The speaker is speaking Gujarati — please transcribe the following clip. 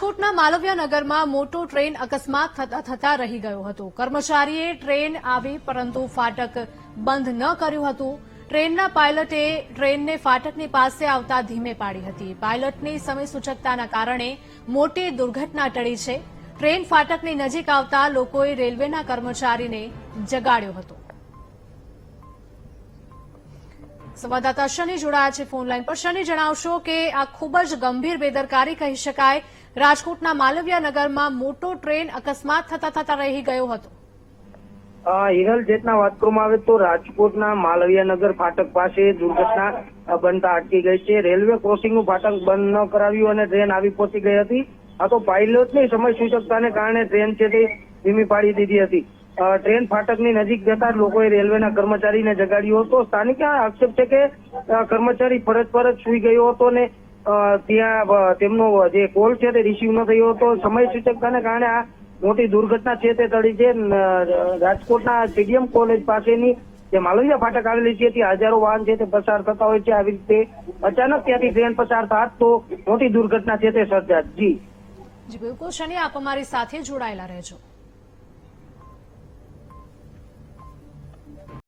રાજકોટના માલવ્યા નગરમાં મોટો ટ્રેન અકસ્માત થતા રહી ગયો હતો. કર્મચારીએ ટ્રેન આવી પરંતુ ફાટક બંધ ન કર્યું હતું. ટ્રેનના પાયલટે ટ્રેનને ફાટકની પાસે આવતા ધીમે પાડી હતી. પાયલટની સમય સૂચકતાના કારણે મોટી દુર્ઘટના ટળી છે. ટ્રેન ફાટકની નજીક આવતા લોકોએ રેલવેના કર્મચારીને જગાડ્યો હતો. સંવાદદાતા શનિ જોડાયા છે ફોનલાઈન પર. શનિ, જણાવશો કે આ ખૂબ જ ગંભીર બેદરકારી કહી શકાય. રાજકોટના માલવ્યા મોટો ટ્રેન અકસ્માત થતા થતા રહી ગયો હતો. હિરલ જેટના વાત કરવામાં આવે તો રાજકોટના માલવ્યાનગર ફાટક પાસે દુર્ઘટના બનતા અટકી ગઈ છે. રેલવે ક્રોસિંગનું ફાટક બંધ ન કરાવ્યું અને ટ્રેન આવી પહોંચી ગઈ હતી. આ તો પાયલોટની સમય સૂચકતાને કારણે ટ્રેન છે તે ધીમી પાડી દીધી હતી. ટ્રેન ફાટકની નજીક જતા લોકોએ રેલવેના કર્મચારીને જગાડ્યો હતો. સ્થાનિક આક્ષેપ છે કે કર્મચારી ફરજ પર જ સુઈ ગયો હતો ને ત્યાં તેમનો જે કોલ છે તે રિસીવ ન થયો હતો. સમય સૂચકતાને કારણે આ મોટી દુર્ઘટના છે તે તળી છે. રાજકોટના સ્ટેડિયમ કોલેજ પાસેની જે માલવીયા ફાટક આવેલી છે ત્યાં હજારો વાહન છે તે પસાર થતા હોય છે. આવી રીતે અચાનક ત્યાંથી ટ્રેન પસાર થાત તો મોટી દુર્ઘટના છે તે સર્જાત. જી, બિલકુલ. શનિ, આપ અમારી સાથે જોડાયેલા રહેજો.